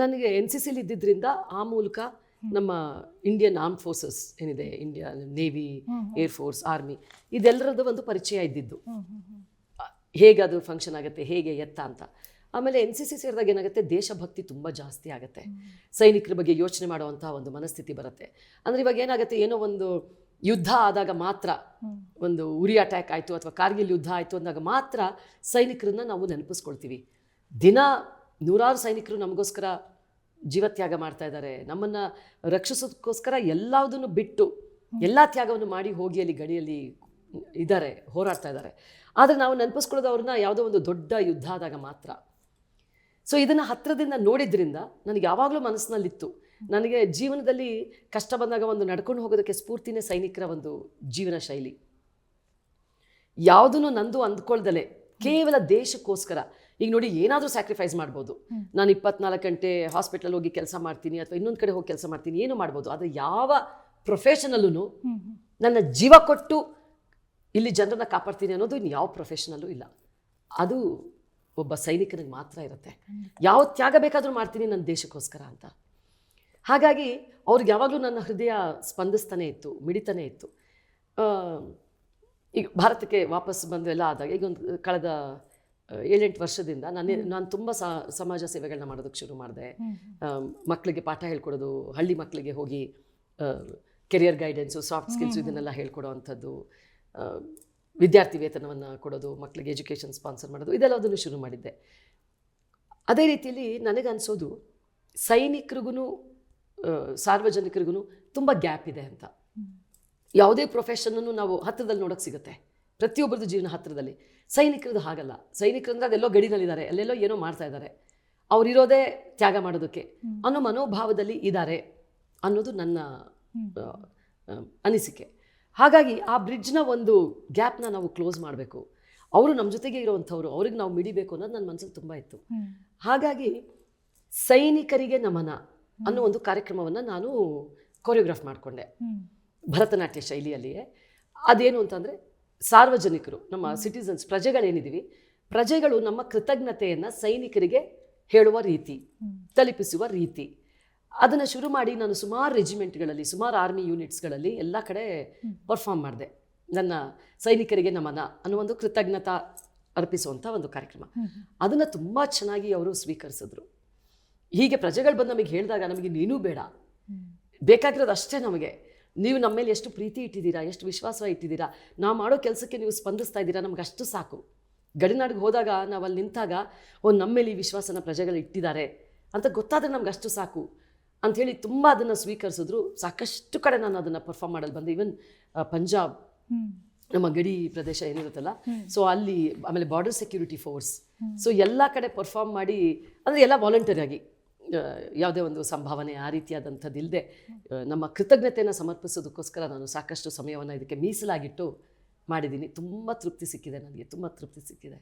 ನನಗೆ N C ಸಿಲಿ ಇದ್ದಿದ್ದರಿಂದ ಆ ಮೂಲಕ ನಮ್ಮ ಇಂಡಿಯನ್ ಆರ್ಮ್ ಫೋರ್ಸಸ್ ಏನಿದೆ India navy air force army ಇದೆಲ್ಲರದ್ದು ಒಂದು ಪರಿಚಯ ಇದ್ದಿದ್ದು. ಹೇಗೆ ಅದು ಫಂಕ್ಷನ್ ಆಗುತ್ತೆ ಹೇಗೆ ಎತ್ತ ಅಂತ. ಆಮೇಲೆ ಎನ್ ಸಿ ಸಿ ಸೇರಿದಾಗ ಏನಾಗುತ್ತೆ ದೇಶಭಕ್ತಿ ತುಂಬ ಜಾಸ್ತಿ ಆಗುತ್ತೆ. ಸೈನಿಕರ ಬಗ್ಗೆ ಯೋಚನೆ ಮಾಡುವಂಥ ಒಂದು ಮನಸ್ಥಿತಿ ಬರುತ್ತೆ. ಅಂದರೆ ಇವಾಗ ಏನಾಗುತ್ತೆ ಏನೋ ಒಂದು ಯುದ್ಧ ಆದಾಗ ಮಾತ್ರ ಒಂದು ಉರಿ ಅಟ್ಯಾಕ್ ಆಯಿತು ಅಥವಾ ಕಾರ್ಗಿಲ್ ಯುದ್ಧ ಆಯಿತು ಅಂದಾಗ ಮಾತ್ರ ಸೈನಿಕರನ್ನ ನಾವು ನೆನಪಿಸ್ಕೊಳ್ತೀವಿ. ದಿನ ನೂರಾರು ಸೈನಿಕರು ನಮಗೋಸ್ಕರ ಜೀವತ್ಯಾಗ ಮಾಡ್ತಾ ಇದ್ದಾರೆ. ನಮ್ಮನ್ನು ರಕ್ಷಿಸೋದಕ್ಕೋಸ್ಕರ ಎಲ್ಲದನ್ನು ಬಿಟ್ಟು ಎಲ್ಲ ತ್ಯಾಗವನ್ನು ಮಾಡಿ ಹೋಗಿ ಅಲ್ಲಿ ಗಡಿಯಲ್ಲಿ ಇದ್ದಾರೆ ಹೋರಾಡ್ತಾ ಇದ್ದಾರೆ. ಆದರೆ ನಾವು ನೆನಪಿಸ್ಕೊಳ್ಳೋದು ಅವ್ರನ್ನ ಯಾವುದೋ ಒಂದು ದೊಡ್ಡ ಯುದ್ಧ ಆದಾಗ ಮಾತ್ರ. ಸೊ ಇದನ್ನು ಹತ್ತಿರದಿಂದ ನೋಡಿದ್ರಿಂದ ನನಗೆ ಯಾವಾಗಲೂ ಮನಸ್ಸಿನಲ್ಲಿತ್ತು. ನನಗೆ ಜೀವನದಲ್ಲಿ ಕಷ್ಟ ಬಂದಾಗ ಒಂದು ನಡ್ಕೊಂಡು ಹೋಗೋದಕ್ಕೆ ಸ್ಫೂರ್ತಿನೇ ಸೈನಿಕರ ಒಂದು ಜೀವನ ಶೈಲಿ. ಯಾವುದನ್ನು ನಂದು ಅಂದ್ಕೊಳ್ದಲೆ ಕೇವಲ ದೇಶಕ್ಕೋಸ್ಕರ. ಈಗ ನೋಡಿ ಏನಾದರೂ ಸ್ಯಾಕ್ರಿಫೈಸ್ ಮಾಡ್ಬೋದು. ನಾನು ಇಪ್ಪತ್ನಾಲ್ಕು ಗಂಟೆ ಹಾಸ್ಪಿಟಲ್ ಹೋಗಿ ಕೆಲಸ ಮಾಡ್ತೀನಿ ಅಥವಾ ಇನ್ನೊಂದು ಕಡೆ ಹೋಗಿ ಕೆಲಸ ಮಾಡ್ತೀನಿ ಏನು ಮಾಡ್ಬೋದು? ಆದರೆ ಯಾವ ಪ್ರೊಫೆಷನಲ್ಲೂ ನನ್ನ ಜೀವ ಕೊಟ್ಟು ಇಲ್ಲಿ ಜನರನ್ನ ಕಾಪಾಡ್ತೀನಿ ಅನ್ನೋದು ಇನ್ನು ಯಾವ ಪ್ರೊಫೆಷನಲ್ಲೂ ಇಲ್ಲ. ಅದು ಒಬ್ಬ ಸೈನಿಕನಿಗೆ ಮಾತ್ರ ಇರುತ್ತೆ. ಯಾವ ತ್ಯಾಗ ಬೇಕಾದರೂ ಮಾಡ್ತೀನಿ ನನ್ನ ದೇಶಕ್ಕೋಸ್ಕರ ಅಂತ. ಹಾಗಾಗಿ ಅವ್ರಿಗೆ ಯಾವಾಗಲೂ ನನ್ನ ಹೃದಯ ಸ್ಪಂದಿಸ್ತಾನೆ ಇತ್ತು ಮಿಡಿತಾನೆ ಇತ್ತು. ಈಗ ಭಾರತಕ್ಕೆ ವಾಪಸ್ ಬಂದು ಎಲ್ಲ ಆದಾಗ ಈಗ ಒಂದು ಕಳೆದ ಏಳೆಂಟು ವರ್ಷದಿಂದ ನಾನು ನಾನು ತುಂಬ ಸಮಾಜ ಸೇವೆಗಳನ್ನ ಮಾಡೋದಕ್ಕೆ ಶುರು ಮಾಡಿದೆ. ಮಕ್ಕಳಿಗೆ ಪಾಠ ಹೇಳ್ಕೊಡೋದು ಹಳ್ಳಿ ಮಕ್ಕಳಿಗೆ ಹೋಗಿ ಕೆರಿಯರ್ ಗೈಡೆನ್ಸು ಸಾಫ್ಟ್ ಸ್ಕಿಲ್ಸು ಇದನ್ನೆಲ್ಲ ಹೇಳ್ಕೊಡೋ ಅಂಥದ್ದು ವಿದ್ಯಾರ್ಥಿ ವೇತನವನ್ನು ಕೊಡೋದು ಮಕ್ಕಳಿಗೆ ಎಜುಕೇಷನ್ ಸ್ಪಾನ್ಸರ್ ಮಾಡೋದು ಇದೆಲ್ಲ ಅದನ್ನು ಶುರು ಮಾಡಿದ್ದೆ. ಅದೇ ರೀತಿಯಲ್ಲಿ ನನಗನ್ಸೋದು ಸೈನಿಕರಿಗೂ ಸಾರ್ವಜನಿಕರಿಗೂ ತುಂಬ ಗ್ಯಾಪ್ ಇದೆ ಅಂತ. ಯಾವುದೇ ಪ್ರೊಫೆಷನನ್ನು ನಾವು ಹತ್ತಿರದಲ್ಲಿ ನೋಡೋಕ್ಕೆ ಸಿಗುತ್ತೆ. ಪ್ರತಿಯೊಬ್ಬರದ್ದು ಜೀವನ ಹತ್ತಿರದಲ್ಲಿ. ಸೈನಿಕರದ್ದು ಹಾಗಲ್ಲ. ಸೈನಿಕರು ಅಂದರೆ ಅದೆಲ್ಲೋ ಗಡಿನಲ್ಲಿದ್ದಾರೆ. ಅಲ್ಲೆಲ್ಲೋ ಏನೋ ಮಾಡ್ತಾ ಇದ್ದಾರೆ. ಅವರಿರೋದೇ ತ್ಯಾಗ ಮಾಡೋದಕ್ಕೆ ಅನ್ನೋ ಮನೋಭಾವದಲ್ಲಿ ಇದ್ದಾರೆ ಅನ್ನೋದು ನನ್ನ ಅನಿಸಿಕೆ. ಹಾಗಾಗಿ ಆ ಬ್ರಿಡ್ಜ್ನ ಒಂದು ಗ್ಯಾಪ್ನ ನಾವು ಕ್ಲೋಸ್ ಮಾಡಬೇಕು. ಅವರು ನಮ್ಮ ಜೊತೆಗೆ ಇರುವಂಥವ್ರು ಅವ್ರಿಗೆ ನಾವು ಮಿಡಿಬೇಕು ಅನ್ನೋದು ನನ್ನ ಮನಸ್ಸಲ್ಲಿ ತುಂಬ ಇತ್ತು. ಹಾಗಾಗಿ ಸೈನಿಕರಿಗೆ ನಮನ ಅನ್ನೋ ಒಂದು ಕಾರ್ಯಕ್ರಮವನ್ನು ನಾನು ಕೊರಿಯೋಗ್ರಾಫ್ ಮಾಡಿಕೊಂಡೆ. ಭರತನಾಟ್ಯ ಶೈಲಿಯಲ್ಲಿಯೇ. ಅದೇನು ಅಂತಂದರೆ ಸಾರ್ವಜನಿಕರು, ನಮ್ಮ ಸಿಟಿಸನ್ಸ್ ಪ್ರಜೆಗಳೇನಿದ್ದೀವಿ ಪ್ರಜೆಗಳು ನಮ್ಮ ಕೃತಜ್ಞತೆಯನ್ನು ಸೈನಿಕರಿಗೆ ಹೇಳುವ ರೀತಿ, ತಲುಪಿಸುವ ರೀತಿ. ಅದನ್ನು ಶುರು ಮಾಡಿ ನಾನು ಸುಮಾರು ರೆಜಿಮೆಂಟ್ಗಳಲ್ಲಿ ಸುಮಾರು ಆರ್ಮಿ ಯೂನಿಟ್ಸ್ಗಳಲ್ಲಿ ಎಲ್ಲ ಕಡೆ ಪರ್ಫಾರ್ಮ್ ಮಾಡಿದೆ. ನನ್ನ ಸೈನಿಕರಿಗೆ ನಮನ ಅನ್ನೋ ಒಂದು ಕೃತಜ್ಞತಾ ಅರ್ಪಿಸುವಂಥ ಒಂದು ಕಾರ್ಯಕ್ರಮ. ಅದನ್ನು ತುಂಬ ಚೆನ್ನಾಗಿ ಅವರು ಸ್ವೀಕರಿಸಿದ್ರು. ಹೀಗೆ ಪ್ರಜೆಗಳು ಬಂದು ನಮಗೆ ಹೇಳಿದಾಗ ನಮಗೆ ನೀನೂ ಬೇಡ. ಬೇಕಾಗಿರೋದು ಅಷ್ಟೇ ನಮಗೆ. ನೀವು ನಮ್ಮ ಮೇಲೆ ಎಷ್ಟು ಪ್ರೀತಿ ಇಟ್ಟಿದ್ದೀರಾ ಎಷ್ಟು ವಿಶ್ವಾಸ ಇಟ್ಟಿದ್ದೀರಾ ನಾವು ಮಾಡೋ ಕೆಲಸಕ್ಕೆ ನೀವು ಸ್ಪಂದಿಸ್ತಾ ಇದ್ದೀರಾ ನಮ್ಗೆ ಅಷ್ಟು ಸಾಕು. ಗಡಿನಾಡಿಗೆ ಹೋದಾಗ ನಾವು ಅಲ್ಲಿ ನಿಂತಾಗ ಓ ನಮ್ಮ ಮೇಲೆ ಈ ವಿಶ್ವಾಸನ ಪ್ರಜೆಗಳು ಇಟ್ಟಿದ್ದಾರೆ ಅಂತ ಗೊತ್ತಾದರೆ ನಮ್ಗೆ ಅಷ್ಟು ಸಾಕು ಅಂಥೇಳಿ ತುಂಬ ಅದನ್ನು ಸ್ವೀಕರಿಸಿದ್ರು. ಸಾಕಷ್ಟು ಕಡೆ ನಾನು ಅದನ್ನು ಪರ್ಫಾರ್ಮ್ ಮಾಡಲು ಬಂದೆ. ಈವನ್ ಪಂಜಾಬ್ ನಮ್ಮ ಗಡಿ ಪ್ರದೇಶ ಏನಿರುತ್ತಲ್ಲ ಸೊ ಅಲ್ಲಿ ಆಮೇಲೆ ಬಾರ್ಡರ್ ಸೆಕ್ಯೂರಿಟಿ ಫೋರ್ಸ್ ಸೊ ಎಲ್ಲ ಕಡೆ ಪರ್ಫಾರ್ಮ್ ಮಾಡಿ ಅಂದರೆ ಎಲ್ಲ ವಾಲಂಟರಿ ಆಗಿ. ಯಾವುದೇ ಒಂದು ಸಂಭಾವನೆ ಆ ರೀತಿಯಾದಂಥದ್ದಿಲ್ಲದೆ ನಮ್ಮ ಕೃತಜ್ಞತೆಯನ್ನು ಸಮರ್ಪಿಸೋದಕ್ಕೋಸ್ಕರ ನಾನು ಸಾಕಷ್ಟು ಸಮಯವನ್ನು ಇದಕ್ಕೆ ಮೀಸಲಾಗಿಟ್ಟು ಮಾಡಿದ್ದೀನಿ. ತುಂಬ ತೃಪ್ತಿ ಸಿಕ್ಕಿದೆ ನನಗೆ, ತುಂಬ ತೃಪ್ತಿ ಸಿಕ್ಕಿದೆ.